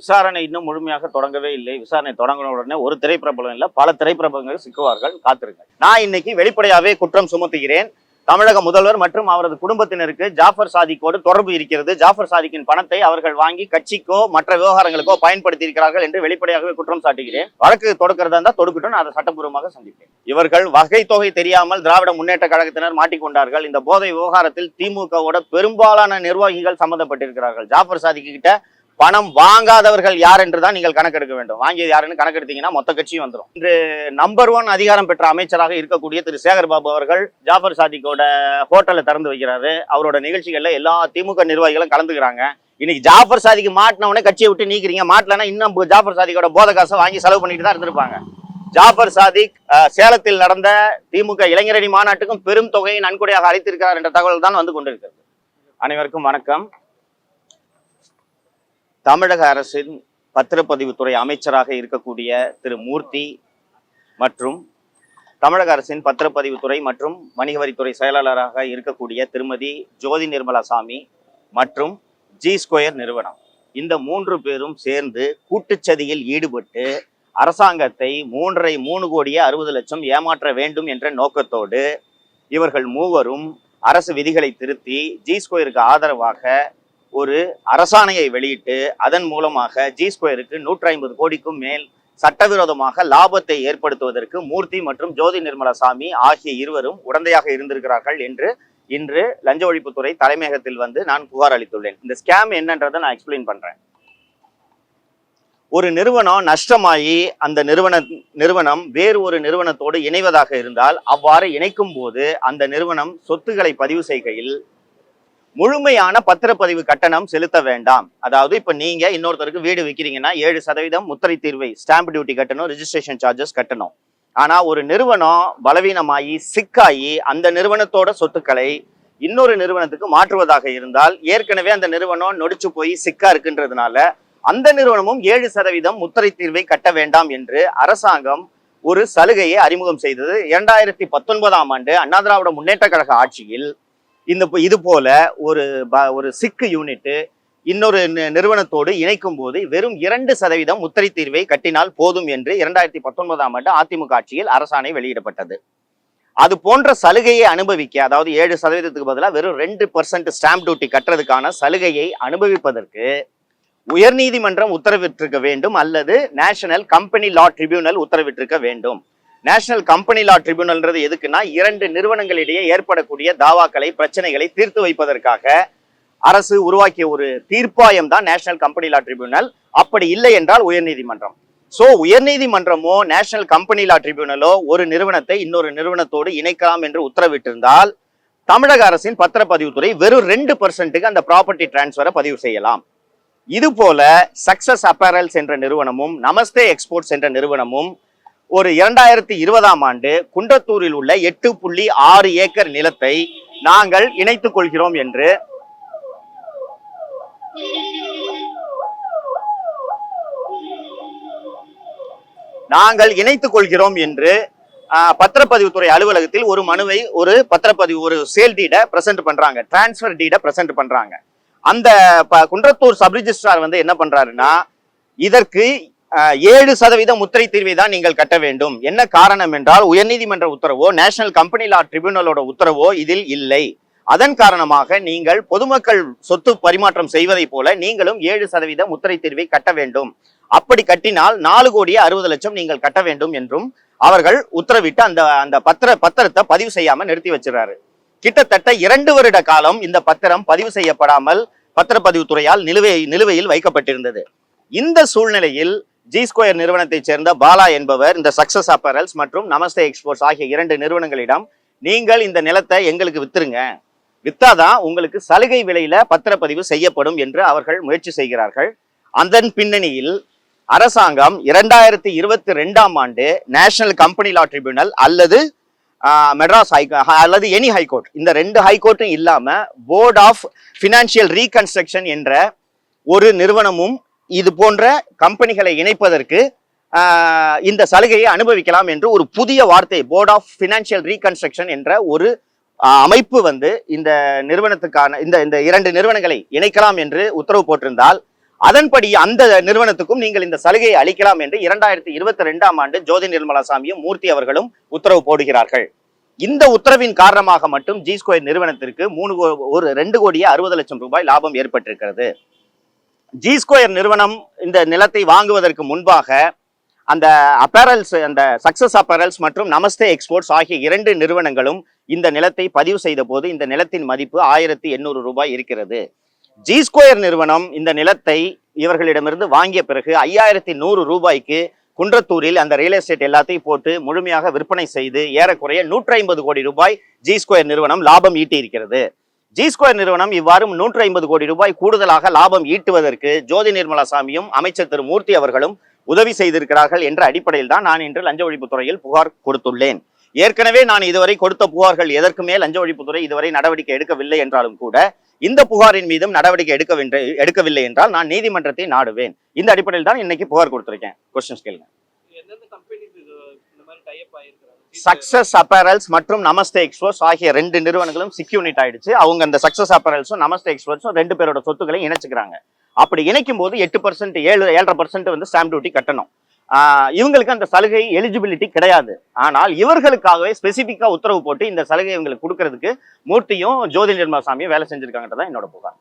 விசாரணை இன்னும் முழுமையாக தொடங்கவே இல்லை. விசாரணை தொடங்கின உடனே ஒரு திரைப்பிரபலம் இல்லை பல திரைப்பிரபலங்கள் சிக்குவார்கள். காத்திருங்க நான் இன்னைக்கு வெளிப்படையாகவே குற்றம் சுமத்துகிறேன். தமிழக முதல்வர் மற்றும் அவரது குடும்பத்தினருக்கு ஜாஃபர் சாதிக்கோடு தொடர்பு இருக்கிறது. ஜாஃபர் சாதிக்கின் பணத்தை அவர்கள் வாங்கி கட்சிக்கோ மற்ற விவகாரங்களுக்கோ பயன்படுத்தி இருக்கிறார்கள் என்று வெளிப்படையாகவே குற்றம் சாட்டுகிறேன். வழக்கு தொடுக்கிறதா இருந்தால் தொடுக்கட்டும். நான் அதை சட்டப்பூர்வமாக சந்திப்பேன். இவர்கள் வகை தொகை தெரியாமல் திராவிட முன்னேற்ற கழகத்தினர் மாட்டிக்கொண்டார்கள். இந்த போதை விவகாரத்தில் திமுகவோட பெரும்பாலான நிர்வாகிகள் சம்பந்தப்பட்டிருக்கிறார்கள் ஜாஃபர் சாதிக்கு கிட்ட பணம் வாங்காதவர்கள் யார் என்று தான் நீங்கள் கணக்கெடுக்க வேண்டும். வாங்கியது யாருன்னு கணக்கெடுத்தீங்கன்னா மொத்த கட்சியும் வந்துடும் இன்று நம்பர் ஒன் அதிகாரம் பெற்ற அமைச்சராக இருக்கக்கூடிய திரு சேகர் பாபு அவர்கள் ஜாஃபர் சாதிக்கோட ஹோட்டலை திறந்து வைக்கிறாரு. அவரோட நிகழ்ச்சிகள்ல எல்லா திமுக நிர்வாகிகளும் கலந்துக்கிறாங்க. இன்னைக்கு ஜாஃபர் சாதிக்கு மாட்டினவனே கட்சியை விட்டு நீக்கிறீங்க. மாட்டலன்னா இன்னும் ஜாஃபர் சாதிக்கோட போத காசை வாங்கி செலவு பண்ணிட்டு தான் இருந்திருப்பாங்க. ஜாஃபர் சாதிக் சேலத்தில் நடந்த திமுக இளைஞரணி மாநாட்டுக்கும் பெரும் தொகையை நன்கொடையாக அளித்திருக்கிறார் என்ற தகவல் தான் வந்து கொண்டிருக்கிறது. அனைவருக்கும் வணக்கம். தமிழக அரசின் பத்திரப்பதிவுத்துறை அமைச்சராக இருக்கக்கூடிய திரு மூர்த்தி மற்றும் தமிழக அரசின் பத்திரப்பதிவுத்துறை மற்றும் வணிக வரித்துறை செயலாளராக இருக்கக்கூடிய திருமதி ஜோதி நிர்மலா சாமி மற்றும் ஜி ஸ்கொயர் நிறுவனம். இந்த மூன்று பேரும் சேர்ந்து கூட்டுச்சதியில் ஈடுபட்டு அரசாங்கத்தை மூன்றரை மூணு கோடியே அறுபது லட்சம் ஏமாற்ற வேண்டும் என்ற நோக்கத்தோடு இவர்கள் மூவரும் அரசு விதிகளை திருத்தி ஜி ஸ்கொயருக்கு ஆதரவாக ஒரு அரசாணையை வெளியிட்டு அதன் மூலமாக ஜி ஸ்கொயருக்கு நூற்றி ஐம்பது கோடிக்கும் மேல் சட்டவிரோதமாக லாபத்தை ஏற்படுத்துவதற்கு மூர்த்தி மற்றும் ஜோதி நிர்மலா சாமி ஆகிய இருவரும் உடந்தையாக இருந்திருக்கிறார்கள் என்று இன்று லஞ்ச ஒழிப்புத்துறை தலைமையகத்தில் வந்து நான் புகார் அளித்துள்ளேன். இந்த ஸ்கேம் என்னன்றதை நான் எக்ஸ்பிளைன் பண்றேன். ஒரு நிறுவனம் நஷ்டமாகி அந்த நிறுவன நிறுவனம் வேறு ஒரு நிறுவனத்தோடு இணைவதாக இருந்தால் அவ்வாறு இணைக்கும் போது அந்த நிறுவனம் சொத்துக்களை பதிவு செய்கையில் முழுமையான பத்திரப்பதிவு கட்டணம் செலுத்த வேண்டாம். அதாவது இப்ப நீங்க இன்னொருத்தருக்கு வீடு விற்கிறீங்கன்னா ஏழு சதவீதம் முத்திரை தீர்வை ஸ்டாம்ப் டியூட்டி கட்டணும் ரிஜிஸ்ட்ரேஷன் சார்ஜஸ் கட்டணும். ஆனா ஒரு நிறுவனம் பலவீனமாகி சிக்காயி அந்த நிறுவனத்தோட சொத்துக்களை இன்னொரு நிறுவனத்துக்கு மாற்றுவதாக இருந்தால் ஏற்கனவே அந்த நிறுவனம் நொடிச்சு போய் சிக்கா இருக்குன்றதுனால அந்த நிறுவனமும் ஏழு சதவீதம் முத்திரை தீர்வை கட்ட வேண்டாம் என்று அரசாங்கம் ஒரு சலுகையை அறிமுகம் செய்தது. இரண்டாயிரத்தி பத்தொன்பதாம் ஆண்டு அண்ணா திராவிட முன்னேற்ற கழக ஆட்சியில் இந்த இது போல ஒரு ப- ஒரு சிக்கு யூனிட்டு இன்னொரு நிறுவனத்தோடு இணைக்கும் போது வெறும் இரண்டு சதவீதம் உத்தரை தீர்வை கட்டினால் போதும் என்று இரண்டாயிரத்தி பத்தொன்பதாம் ஆண்டு அதிமுக ஆட்சியில் அரசாணை வெளியிடப்பட்டது. அது போன்ற சலுகையை அனுபவிக்க அதாவது ஏழு சதவீதத்துக்கு பதிலாக வெறும் ரெண்டு பர்சன்ட் ஸ்டாம்ப் டியூட்டி கட்டுறதுக்கான சலுகையை அனுபவிப்பதற்கு உயர்நீதிமன்றம் உத்தரவிட்டிருக்க வேண்டும் அல்லது நேஷனல் கம்பெனி லா ட்ரிபியூனல் உத்தரவிட்டிருக்க வேண்டும். நேஷனல் கம்பெனி லா ட்ரிபியூனல்ன்றது எதுக்குன்னா இரண்டு நிறுவனங்களிடையே ஏற்படக்கூடிய தாவாக்களை பிரச்சனைகளை தீர்த்து வைப்பதற்காக அரசு உருவாக்கிய ஒரு தீர்ப்பாயம் தான் நேஷனல் கம்பெனி லா ட்ரிபியூனல் அப்படி இல்லை என்றால் உயர்நீதிமன்றம். சோ உயர்நீதிமன்றமோ நேஷனல் கம்பெனி லா ட்ரிபியூனலோ ஒரு நிறுவனத்தை இன்னொரு நிறுவனத்தோடு இணைக்கலாம் என்று உத்தரவிட்டிருந்தால் தமிழக அரசின் பத்திரப்பதிவுத்துறை வெறும் ரெண்டு பர்சன்ட்டுக்கு அந்த ப்ராப்பர்ட்டி டிரான்ஸ்ஃபரை பதிவு செய்யலாம். இது போல சக்சஸ் அப்பேரல்ஸ் என்ற நிறுவனமும் நமஸ்தே எக்ஸ்போர்ட்ஸ் என்ற நிறுவனமும் ஒரு இரண்டாயிரத்தி இருபதாம் ஆண்டு குன்றத்தூரில் உள்ள எட்டு புள்ளி ஆறு ஏக்கர் நிலத்தை நாங்கள் இணைத்துக் கொள்கிறோம் என்று நாங்கள் இணைத்துக் கொள்கிறோம் என்று ஆஹ், பத்திரப்பதிவுத்துறை அலுவலகத்தில் ஒரு மனுவை ஒரு பத்திரப்பதிவு ஒரு சேல் டீடை பிரசென்ட் பண்றாங்க. டிரான்ஸ்ஃபர் டீடை பிரசென்ட் பண்றாங்க. அந்த ப- குன்றத்தூர் சப் ரிஜிஸ்ட்ரார் வந்து என்ன பண்றாருன்னா இதற்கு ஏழு சதவீத முத்திரை தீர்வை தான் நீங்கள் கட்ட வேண்டும். என்ன காரணம் என்றால் உயர்நீதிமன்ற உத்தரவோ நேஷனல் கம்பெனி லா ட்ரிபியூனலோட உத்தரவோ இதில் இல்லை. அதன் காரணமாக நீங்கள் பொதுமக்கள் சொத்து பரிமாற்றம் செய்வதை போல நீங்களும் ஏழு சதவீத முத்திரை தீர்வை கட்ட வேண்டும். அப்படி கட்டினால் நாலு கோடியே அறுபது லட்சம் நீங்கள் கட்ட வேண்டும் என்றும் அவர்கள் உத்தரவிட்டு அந்த அந்த பத்திர பத்திரத்தை பதிவு செய்யாம நிறுத்தி வச்சிருக்காரு கிட்டத்தட்ட இரண்டு வருட காலம் இந்த பத்திரம் பதிவு செய்யப்படாமல் பத்திரப்பதிவுத்துறையால் நிலுவை நிலுவையில் வைக்கப்பட்டிருந்தது. இந்த சூழ்நிலையில் ஜி ஸ்கொயர் நிறுவனத்தைச் சேர்ந்த பாலா என்பவர் இந்த சக்சஸ் அப்பரல்ஸ் மற்றும் நமஸ்தே எக்ஸ்போர்ட்ஸ் ஆகிய இரண்டு நிறுவனங்களிடம் நீங்கள் இந்த நிலத்தை எங்களுக்கு வித்துருங்க. வித்தாதான் உங்களுக்கு சலுகை விலையில பத்திரப்பதிவு செய்யப்படும் என்று அவர்கள் முயற்சி செய்கிறார்கள். அதன் பின்னணியில் அரசாங்கம் இரண்டாயிரத்தி இருபத்தி ரெண்டாம் ஆண்டு நேஷனல் கம்பெனி லா ட்ரிபியூனல் அல்லது ஆஹ், மெட்ராஸ் அல்லது எனி ஹைகோர்ட் இந்த ரெண்டு ஹைகோர்ட்டும் இல்லாம போர்ட் ஆஃப் ஃபினான்சியல் ரீகன்ஸ்ட்ரக்ஷன் என்ற ஒரு நிறுவனமும் இது போன்ற கம்பெனிகளை இணைப்பதற்கு இந்த சலுகையை அனுபவிக்கலாம் என்று ஒரு புதிய வார்த்தை போர்ட் ஆஃப் ஃபினான்சியல் ரீகன்ஸ்ட்ரக்ஷன் என்ற ஒரு அமைப்பு வந்து இந்த நிறுவனத்துக்கான இந்த இந்த இரண்டு நிறுவனங்களை இணைக்கலாம் என்று உத்தரவு போட்டிருந்தால் அதன்படி அந்த நிறுவனத்துக்கும் நீங்கள் இந்த சலுகையை அளிக்கலாம் என்று இரண்டாயிரத்தி இருபத்தி ரெண்டாம் ஆண்டு ஜோதி நிர்மலா சாமியும் மூர்த்தி அவர்களும் உத்தரவு போடுகிறார்கள். இந்த உத்தரவின் காரணமாக மட்டும் ஜி ஸ்கொயர் நிறுவனத்திற்கு மூணு ஒரு ரெண்டு கோடியே அறுபது லட்சம் ரூபாய் லாபம் ஏற்பட்டிருக்கிறது. ஜி ஸ்கொயர் நிறுவனம் இந்த நிலத்தை வாங்குவதற்கு முன்பாக அந்த அப்பேரல்ஸ் அந்த சக்சஸ் அப்பேரல்ஸ் மற்றும் நமஸ்தே எக்ஸ்போர்ட்ஸ் ஆகிய இரண்டு நிறுவனங்களும் இந்த நிலத்தை பதிவு செய்த போது இந்த நிலத்தின் மதிப்பு ஆயிரத்தி எண்ணூறு ரூபாய் இருக்கிறது. ஜி ஸ்கொயர் நிறுவனம் இந்த நிலத்தை இவர்களிடமிருந்து வாங்கிய பிறகு ஐயாயிரத்தி நூறு ரூபாய்க்கு குன்றத்தூரில் அந்த ரியல் எஸ்டேட் எல்லாத்தையும் போட்டு முழுமையாக விற்பனை செய்து ஏறக்குறைய நூற்றி ஐம்பது கோடி ரூபாய் ஜி ஸ்கொயர் நிறுவனம் லாபம் ஈட்டி இருக்கிறது ஜி ஸ்கொயர் நிறுவனம் இவ்வாறு நூற்றி ஐம்பது கோடி ரூபாய் கூடுதலாக லாபம் ஈட்டுவதற்கு ஜோதி நிர்மலா சாமியும் அமைச்சர் திரு மூர்த்தி அவர்களும் உதவி செய்திருக்கிறார்கள் என்ற அடிப்படையில் தான் நான் இன்று லஞ்ச ஒழிப்புத்துறையில் புகார் கொடுத்துள்ளேன். ஏற்கனவே நான் இதுவரை கொடுத்த புகார்கள் எதற்குமே லஞ்ச ஒழிப்புத்துறை இதுவரை நடவடிக்கை எடுக்கவில்லை என்றாலும் கூட இந்த புகாரின் மீதும் நடவடிக்கை எடுக்க எடுக்கவில்லை என்றால் நான் நீதிமன்றத்தை நாடுவேன். இந்த அடிப்படையில் தான் இன்னைக்கு புகார் கொடுத்திருக்கேன். கொஸ்டின்ஸ் கேளுங்க. சக்சஸ் அப்பேரல்ஸ் மற்றும் நமஸ்தே எக்ஸ்போர்ட்ஸ் ஆகிய ரெண்டு நிறுவனங்களும் சிக்யூனிட் ஆயிடுச்சு. அவங்க அந்த சக்சஸ் அப்பேரல்ஸும் நமஸ்தே எக்ஸ்போர்ட்ஸும் ரெண்டு பேரோட சொத்துக்களை இணைச்சுக்கிறாங்க. அப்படி இணைக்கும் போது எட்டு பர்சன்ட் ஏழு ஏழரை பர்சன்ட் வந்து ஸ்டாம்ப் டியூட்டி கட்டணும். இவங்களுக்கு அந்த சலுகை எலிஜிபிலிட்டி கிடையாது. ஆனால் இவர்களுக்காகவே ஸ்பெசிஃபிக்கா உத்தரவு போட்டு இந்த சலுகை இவங்களுக்கு கொடுக்கறதுக்கு மூர்த்தியும் ஜோதி நிர்மலா சாமியும் வேலை செஞ்சிருக்காங்கன்றதான் என்னோட புகார்.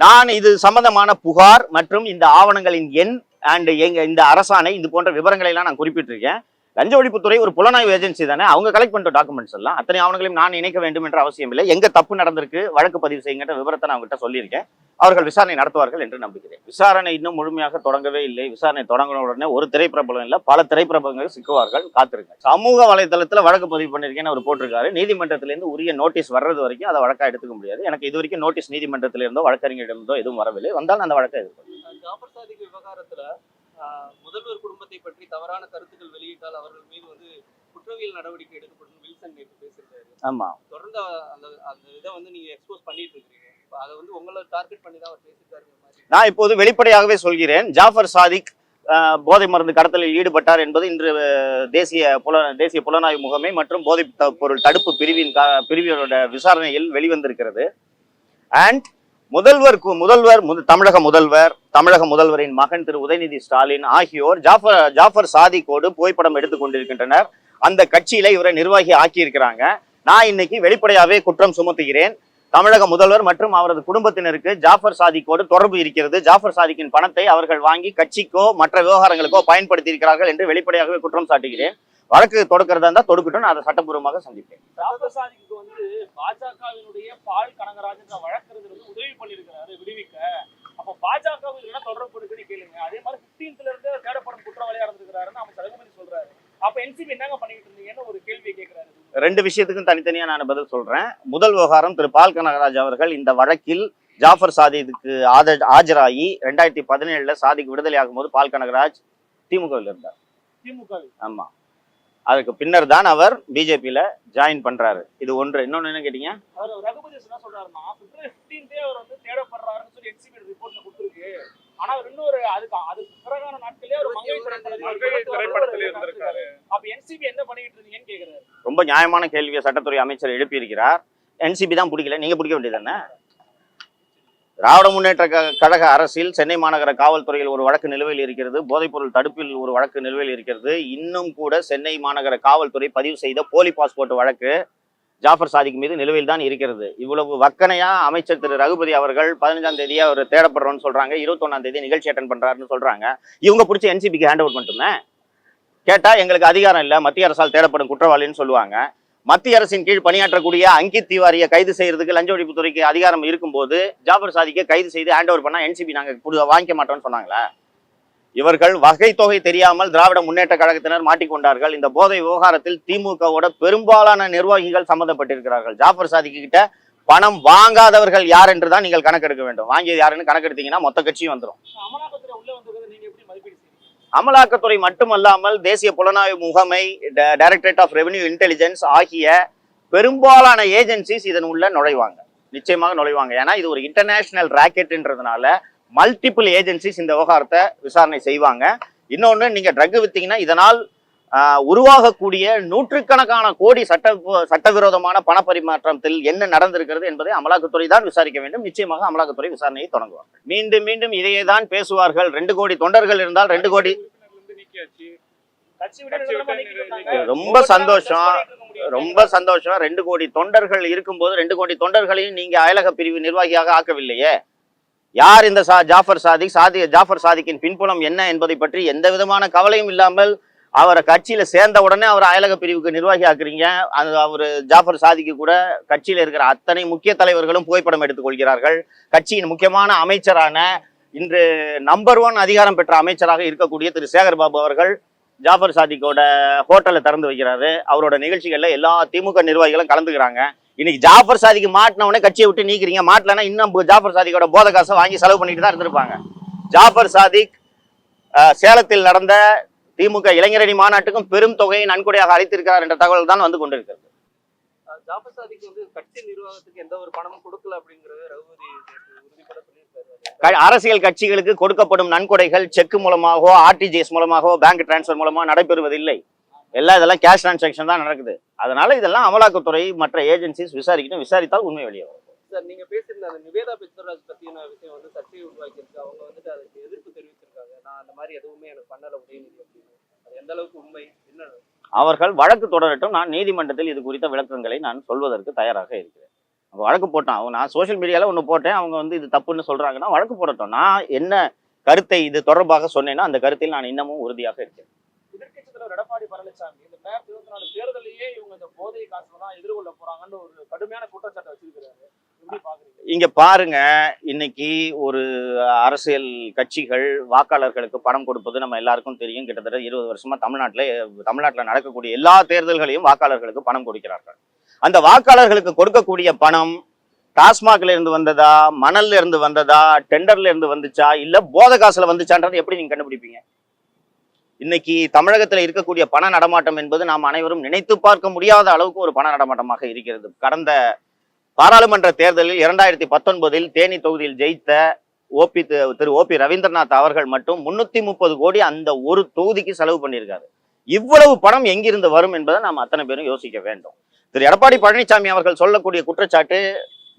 நான் இது சம்பந்தமான புகார் மற்றும் இந்த ஆவணங்களின் எண் அண்ட் எங்க இந்த அரசாணை இது போன்ற விவரங்களை எல்லாம் நான் குறிப்பிட்டிருக்கேன். லஞ்ச ஒழிப்புத்துறை ஒரு புலனாய்வு ஏஜென்சி தானே அவங்க கலெக்ட் பண்ணிட்ட டாக்குமெண்ட்ஸ் எல்லாம் அத்தனை ஆவணங்களையும் நான் இணைக்க வேண்டும் என்ற அவசியம் இல்லை. எங்க தப்பு நடந்திருக்கு வழக்கு பதிவு செய்யுங்கிற விவரத்தை நான் அவங்ககிட்ட சொல்லியிருக்கேன். அவர்கள் விசாரணை நடத்துவார்கள் என்று நம்புகிறேன். விசாரணை இன்னும் முழுமையாக தொடங்கவே இல்லை. விசாரணை தொடங்கின உடனே ஒரு திரைப்பிரபலம் இல்லை பல திரைப்பிரபலங்கள் சிக்குவார்கள். காத்திருங்க. சமூக வலைதளத்துல வழக்கு பதிவு பண்ணிருக்கேன்னு அவர் போட்டிருக்காரு. நீதிமன்றத்திலிருந்து உரிய நோட்டீஸ் வர்றது வரைக்கும் அதை வழக்கா எடுத்துக்க முடியாது. எனக்கு இது வரைக்கும் நோட்டீஸ் நீதிமன்றத்திலிருந்தோ வழக்கறிஞரிடமிருந்தோ எதுவும் வரவில்லை. வந்தால் அந்த வழக்கை எதிர்கொள்ளும் ஜாபர் சாதிக் விவகாரத்துல முதல்வர் குடும்பத்தை பற்றி தவறான கருத்துக்கள் வெளியிட்டால் அவர்கள் மீது வந்து குற்றவியல் நடவடிக்கை எடுக்கப்படும் வில்சன் நேற்று பேசியிருக்காரு. ஆமா. தொடர்ந்து அந்த அந்த இதை வந்து நீங்க எக்ஸ்போஸ் பண்ணிட்டு இருக்கீங்க அதை வந்து உங்களை டார்கெட் பண்ணி தான் அவர் பேசியிருக்காருங்கிற மாதிரி. நான் இப்போது வெளிப்படையாகவே சொல்கிறேன் ஜாஃபர் சாதிக் போதை மருந்து கடத்தலில் ஈடுபட்டார் என்பது இன்று தேசிய புல தேசிய புலனாய்வு முகமை மற்றும் போதை பொருள் தடுப்பு பிரிவின் பிரிவினரோட விசாரணையில் வெளிவந்திருக்கிறது. அண்ட் முதல்வர் முதல்வர் தமிழக முதல்வர் தமிழக முதல்வரின் மகன் திரு உதயநிதி ஸ்டாலின் ஆகியோர் ஜாஃபர் ஜாஃபர் சாதிக்கோடு புகைப்படம் எடுத்துக் கொண்டிருக்கின்றனர். அந்த கட்சியில இவரை நிர்வாகி ஆக்கியிருக்கிறாங்க. நான் இன்னைக்கு வெளிப்படையாவே குற்றம் சுமத்துகிறேன். தமிழக முதல்வர் மற்றும் அவரது குடும்பத்தினருக்கு ஜாஃபர் சாதிக்கோடு தொடர்பு இருக்கிறது. ஜாஃபர் சாதிக்கின் பணத்தை அவர்கள் வாங்கி கட்சிக்கோ மற்ற விவகாரங்களுக்கோ பயன்படுத்தி இருக்கிறார்கள் என்று வெளிப்படையாகவே குற்றம் சாட்டுகிறேன். வழக்கு தொடுக்கிறதா இருந்தா தொடுக்கட்டும் நான் அதை சட்டப்பூர்வமாக சந்திப்பேன். ஜாஃபர் சாதிக்கு வந்து பாஜகவினுடைய பால் கனகராஜ் வழக்கறிஞர் வந்து உதவி பண்ணிருக்கிறாரு விடுவிக்க. அப்ப என்ன தொடர்பு இருக்குன்னு கேளுங்க. அதே மாதிரி பிப்டீன்த்ல இருந்து தேடப்படும் குற்றவாளியா இருந்திருக்கிறாருன்னு அவங்க ரகுபதி சொல்றாரு. அப்ப என்சிபி என்னங்க பண்ணிட்டு இருந்தீங்கன்னு ஒரு கேள்வியை கேட்கிறாரு. ரெண்டு விஷயத்துக்கும் தனித்தனியா நான் பதில் சொல்றேன். முதல் விவகாரம் திரு பால் கனகராஜ் அவர்கள் இந்த வழக்கில் ஜாஃபர் சாதிக்கு ஆத ஆஜராகி ரெண்டாயிரத்தி பதினேழுல சாதிக்கு விடுதலை ஆகும்போது பால் கனகராஜ் திமுகவில் இருந்தார். திமுக ஆமா. அதுக்கு பின்னர் தான் அவர் பிஜேபியில ஜாயின் பண்றாரு. இது ஒன்று. இன்னொன்னு என்ன கேட்டீங்க? ரொம்ப நியாயமான கேள்வியை சட்டத்துறை அமைச்சர் எழுப்பியிருக்கிறார். என்சிபி தான் பிடிக்கல. நீங்க பிடிக்க வேண்டியதானே திராவிட முன்னேற்ற கழக அரசில் சென்னை மாநகர காவல்துறையில் ஒரு வழக்கு நிலுவையில் இருக்கிறது போதைப்பொருள் தடுப்பில் ஒரு வழக்கு நிலுவையில் இருக்கிறது. இன்னும் கூட சென்னை மாநகர காவல்துறை பதிவு செய்த போலி பாஸ்போர்ட் வழக்கு ஜாஃபர் சாதிக் மீது நிலுவையில் தான் இருக்கிறது. இவ்வளவு வக்கனையா அமைச்சர் திரு. ரகுபதி அவர்கள் பதினஞ்சாம் தேதியே அவர் தேடப்படுறோம்னு சொல்றாங்க இருபத்தொன்னாம் தேதி நிகழ்ச்சி அட்டன் பண்றாருன்னு சொல்றாங்க. இவங்க பிடிச்சி என்சிபிக்கு ஹேண்ட் ஓவர் மட்டுமே? கேட்டா எங்களுக்கு அதிகாரம் இல்லை மத்திய அரசால் தேடப்படும் குற்றவாளின்னு சொல்லுவாங்க. மத்திய அரசின் கீழ் பணியாற்றக்கூடிய அங்கித் திவாரியை கைது செய்யறதுக்கு லஞ்ச ஒழிப்புத்துறைக்கு அதிகாரம் இருக்கும்போது ஜாபர் சாதிக்கை கைது செய்து ஹேண்ட் ஓவர் பண்ணால் என்சிபி நாங்கள் வாங்கிக்க மாட்டோம்னு சொன்னாங்களா? இவர்கள் வகை தொகை தெரியாமல் திராவிட முன்னேற்ற கழகத்தினர் மாட்டிக்கொண்டார்கள். இந்த போதை விவகாரத்தில் திமுகவோட பெரும்பாலான நிர்வாகிகள் சம்பந்தப்பட்டிருக்கிறார்கள் ஜாஃபர் சாதிக்கு கிட்ட பணம் வாங்காதவர்கள் யார் என்று தான் நீங்கள் கணக்கெடுக்க வேண்டும். வாங்கியது யாருன்னு கணக்கெடுத்தீங்கன்னா மொத்த கட்சியும் வந்துடும் அமலாக்கத்துறை உள்ள வந்திருக்கிறது நீங்க எப்படி மதிப்பீடு செய்றீங்க அமலாக்கத்துறை மட்டுமல்லாமல் தேசிய புலனாய்வு முகமை டைரக்டரேட் ஆஃப் ரெவென்யூ இன்டெலிஜென்ஸ் ஆகிய பெரும்பாலான ஏஜென்சிஸ் இதன் உள்ள நுழைவாங்க. நிச்சயமாக நுழைவாங்க. ஏன்னா இது ஒரு இன்டர்நேஷனல் ராக்கெட்ன்றதுனால மல்டிபிள் ஏஜென்சிஸ் இந்த விவகாரத்தை விசாரணை செய்வாங்க. இன்னொன்று நீங்கள் ட்ரக் வித்தீங்கன்னா இதனால் உருவாகக்கூடிய நூற்றுக்கணக்கான கோடி சட்ட சட்டவிரோதமான பணப்பரிமாற்றத்தில் என்ன நடந்திருக்கிறது என்பதை அமலாக்கத்துறை தான் விசாரிக்க வேண்டும். நிச்சயமாக அமலாக்கத்துறை விசாரணையை தொடங்குவார்கள். மீண்டும் மீண்டும் இதையே தான் பேசுவார்கள். ரெண்டு கோடி தொண்டர்கள் இருந்தால் ரெண்டு கோடி ரொம்ப சந்தோஷம். ரொம்ப சந்தோஷம். ரெண்டு கோடி தொண்டர்கள் இருக்கும்போது ரெண்டு கோடி தொண்டர்களையும் நீங்க அயலக பிரிவு நிர்வாகியாக ஆக்கவில்லையே? யார் இந்த சா ஜாஃபர் சாதிக் சாதி ஜாஃபர் சாதிக்கின் பின்புலம் என்ன என்பதை பற்றி எந்த விதமான கவலையும் இல்லாமல் அவரை கட்சியில சேர்ந்த உடனே அவர் அயலக பிரிவுக்கு நிர்வாகி ஆக்குறீங்க. அது அவர் ஜாஃபர் சாதிக்கு கூட கட்சியில இருக்கிற அத்தனை முக்கிய தலைவர்களும் புகைப்படம் எடுத்துக்கொள்கிறார்கள் கட்சியின் முக்கியமான அமைச்சரான இன்று நம்பர் ஒன் அதிகாரம் பெற்ற அமைச்சராக இருக்கக்கூடிய திரு சேகர் பாபு அவர்கள் ஜாஃபர் சாதிக்கோட ஹோட்டலை திறந்து வைக்கிறாரு. அவரோட நிகழ்ச்சிகள்ல எல்லா திமுக நிர்வாகிகளும் கலந்துக்கிறாங்க. இன்னைக்கு ஜாஃபர் சாதிக்கு மாட்டின உடனே கட்சியை விட்டு நீக்கிறீங்க. மாட்டலன்னா இன்னும் ஜாஃபர் சாதிக்கோட போத காசை வாங்கி செலவு பண்ணிட்டு தான் இருந்திருப்பாங்க. ஜாஃபர் சாதிக் சேலத்தில் நடந்த திமுக இளைஞரணி மாநாட்டுக்கும் பெரும் தொகையை நன்கொடையாக அளித்திருக்கிறார் என்ற தகவல் தான் வந்து கொண்டிருக்கிறது. அரசியல் கட்சிகளுக்கு கொடுக்கப்படும் நன்கொடைகள் செக் மூலமாகவோ ஆர்டிஜிஎஸ் மூலமாகவோ பேங்க் டிரான்ஸ்ஃபர் மூலமாக நடைபெறுவதில்லை. எல்லாம் இதெல்லாம் கேஷ் டிரான்சாக்ஷன் தான் நடக்குது. அதனால இதெல்லாம் அமலாக்கத்துறை மற்ற ஏஜென்சிஸ் விசாரிக்கணும் விசாரித்தால் உண்மை வெளியே வரும். சார் நீங்க பேசியிருந்த அந்த நிவேதா பெத்வராஜ் பத்தின விஷயம் வந்து சர்ச்சையை உருவாக்கியிருக்கு. அவங்க வந்துட்டு அதுக்கு எதிர்ப்பு தெரிவிச்சிருக்காங்க. நான் அந்த மாதிரி எதுவுமே எனக்கு பண்ணல உதயநிதி அப்படின்னு. அது எந்த அளவுக்கு உண்மை? என்ன அவர்கள் வழக்கு தொடரட்டும். நான் நீதிமன்றத்தில் இது குறித்த விளக்கங்களை நான் சொல்வதற்கு தயாராக இருக்கிறேன். வழக்கு போட்டான். அவங்க நான் சோஷியல் மீடியாவில் ஒன்று போட்டேன். அவங்க வந்து இது தப்புன்னு சொல்றாங்கன்னா வழக்கு போடட்டும். நான் என்ன கருத்தை இது தொடர்பாக சொன்னேனோ அந்த கருத்தில் நான் இன்னமும் உறுதியாக இருக்கேன் எதிர்க்கட்சி தலைவர் எடப்பாடி பழனிசாமி இந்த ரெண்டாயிரத்தி இருபத்தி நாலு தேர்தலையே இவங்க இந்த போதை காசு தான் எதிர்கொள்ள போறாங்கன்னு ஒரு கடுமையான குற்றச்சாட்டை வச்சிருக்கிறாரு. எப்படி பாக்குறீங்க? இங்க பாருங்க இன்னைக்கு ஒரு அரசியல் கட்சிகள் வாக்காளர்களுக்கு பணம் கொடுப்பது நம்ம எல்லாருக்கும் தெரியும். கிட்டத்தட்ட இருபது வருஷமா தமிழ்நாட்டில் தமிழ்நாட்டில் நடக்கக்கூடிய எல்லா தேர்தல்களையும் வாக்காளர்களுக்கு பணம் கொடுக்கிறார்கள். அந்த வாக்காளர்களுக்கு கொடுக்கக்கூடிய பணம் டாஸ்மாக்ல இருந்து வந்ததா மணல்ல இருந்து வந்ததா டெண்டர்ல இருந்து வந்துச்சா இல்ல போத காசுல வந்துச்சான்றது எப்படி நீங்க கண்டுபிடிப்பீங்க? இன்னைக்கு தமிழகத்துல இருக்கக்கூடிய பண நடமாட்டம் என்பது நாம் அனைவரும் நினைத்து பார்க்க முடியாத அளவுக்கு ஒரு பண நடமாட்டமாக இருக்கிறது. கடந்த பாராளுமன்ற தேர்தலில் இரண்டாயிரத்தி பத்தொன்பதில் தேனி தொகுதியில் ஜெயித்த ஓபி திரு ஓபி ரவீந்திரநாத் அவர்கள் மட்டும் முன்னூத்தி முப்பது கோடி அந்த ஒரு தொகுதிக்கு செலவு பண்ணியிருக்காரு. இவ்வளவு பணம் எங்கிருந்து வரும் என்பதை நாம் அத்தனை பேரும் யோசிக்க வேண்டும். திரு எடப்பாடி பழனிசாமி அவர்கள் சொல்லக்கூடிய குற்றச்சாட்டு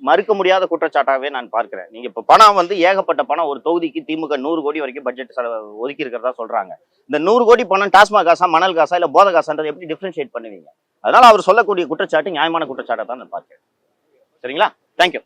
மறுக்க முடியாத குற்றச்சாட்டாகவே நான் பார்க்கிறேன். நீங்க இப்ப பணம் வந்து ஏகப்பட்ட பணம் ஒரு தொகுதிக்கு திமுக நூறு கோடி வரைக்கும் பட்ஜெட் செலவு ஒதுக்கி இருக்கிறதா சொல்றாங்க. இந்த நூறு கோடி பணம் டாஸ்மாக் காசா மணல் காசா இல்ல போத காசான்றது எப்படி டிஃபரன்ஷியேட் பண்ணுவீங்க? அதனால அவர் சொல்லக்கூடிய குற்றச்சாட்டு நியாயமான குற்றச்சாட்டை தான் நான் பார்க்கிறேன். சரிங்களா? தேங்க்யூ